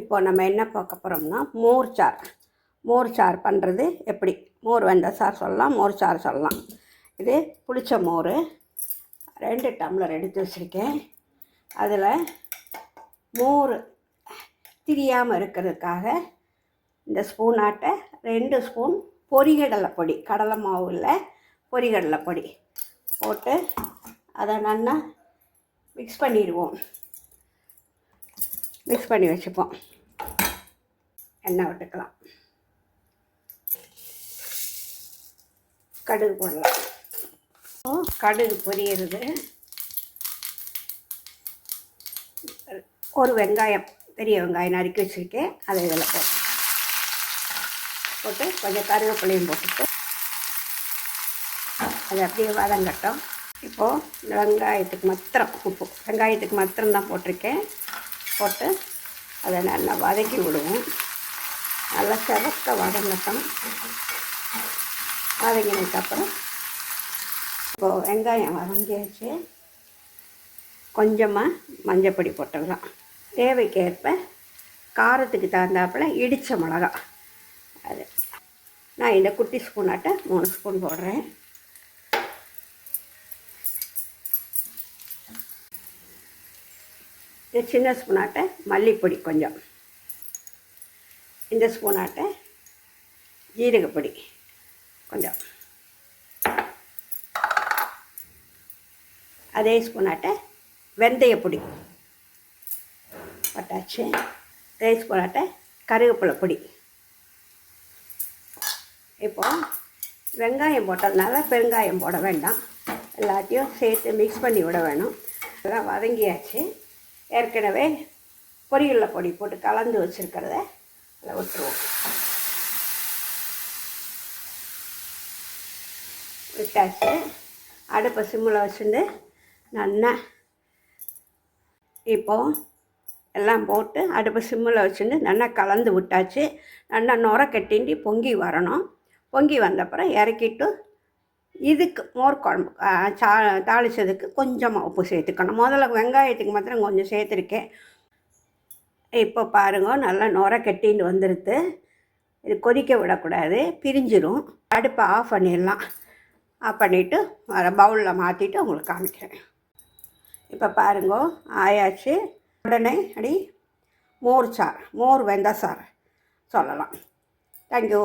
இப்போ நம்ம என்ன பார்க்க போகிறோம்னா மோர் சார். மோர் சார் பண்ணுறது எப்படி? மோர் வெந்த சார் சொல்லலாம் மோர் சார் சொல்லலாம். இது புளிச்ச மோர். ரெண்டு டம்ளர் எடுத்து வச்சுருக்கேன். அதில் மோர் திரியாமல் இருக்கிறதுக்காக இந்த ஸ்பூனாட்ட ரெண்டு ஸ்பூன் பொரிகடலை பொடி கடலை மாவு இல்லை பொரிகடலை பொடி போட்டு அதை நல்லா மிக்ஸ் பண்ணிடுவோம். மிக்ஸ் பண்ணி வச்சுப்போம். எண்ணெய் விட்டுக்கலாம். கடுகு போடலாம். இப்போ கடுகு பொரியிறது. ஒரு வெங்காயம் பெரிய வெங்காயம் நறுக்கி வச்சுருக்கேன். அதை இதில் போட்டு போட்டு கொஞ்சம் கருவேப்பிலையும் போட்டுட்டு அது அப்படியே வதங்கட்டும். இப்போது இந்த வெங்காயத்துக்கு மாத்திரம் உப்பு வெங்காயத்துக்கு மாத்திரம் தான் போட்டிருக்கேன். போட்டு அதை நல்லா வதக்கி விடுவோம். நல்லா செவக்க வதங்கட்டும். வதங்கினதுக்கப்புறம் இப்போது வெங்காயம் வதங்கியாச்சு. கொஞ்சமாக மஞ்சப்பொடி போட்டுக்கலாம். தேவைக்கேற்ப காரத்துக்கு தகுந்தாப்புல இடித்த மிளகா. அது நான் இந்த குட்டி ஸ்பூனாட்ட மூணு ஸ்பூன் போடுறேன். இந்த சின்ன ஸ்பூனாட்ட மல்லிப்பொடி கொஞ்சம். இந்த ஸ்பூனாட்ட ஜீரகப்பொடி கொஞ்சம். அதே ஸ்பூனாட்ட வெந்தயப்பொடி போட்டாச்சு. அதே ஸ்பூனாட்ட கருவேப்பிலை பொடி. இப்போ வெங்காயம் போட்டதுனால பெருங்காயம் போட வேண்டாம். எல்லாத்தையும் சேர்த்து மிக்ஸ் பண்ணி விட வேணும். எல்லாம் வதங்கியாச்சு. ஏற்கனவே பொரியலில் பொடி போட்டு கலந்து வச்சுருக்கிறத அதில் விட்டுருவோம். விட்டாச்சு. அடுப்பை சிம்மில் வச்சுட்டு நல்லா இப்போது எல்லாம் போட்டு அடுப்பு சிம்மில் வச்சுட்டு நல்லா கலந்து விட்டாச்சு. நல்லா நுர கட்டிண்டி பொங்கி வரணும். பொங்கி வந்தப்புறம் இறக்கிட்டு இதுக்கு மோர் குழம்பு சா தாளித்ததுக்கு கொஞ்சமாக உப்பு சேர்த்துக்கணும். முதல்ல வெங்காயத்துக்கு மாத்திரம் கொஞ்சம் சேர்த்துருக்கேன். இப்போ பாருங்க நல்லா நுர கெட்டின்னு வந்துடுது இது கொதிக்க விடக்கூடாது பிரிஞ்சிரும். அடுப்பை ஆஃப் பண்ணிடலாம். ஆஃப் பண்ணிவிட்டு வர பவுலில் மாற்றிட்டு உங்களுக்கு காமிக்கிறேன். இப்போ பாருங்க ஆயாச்சு. உடனே அடி மோர் சார் மோர் வெந்த சார் சொல்லலாம். தேங்க்யூ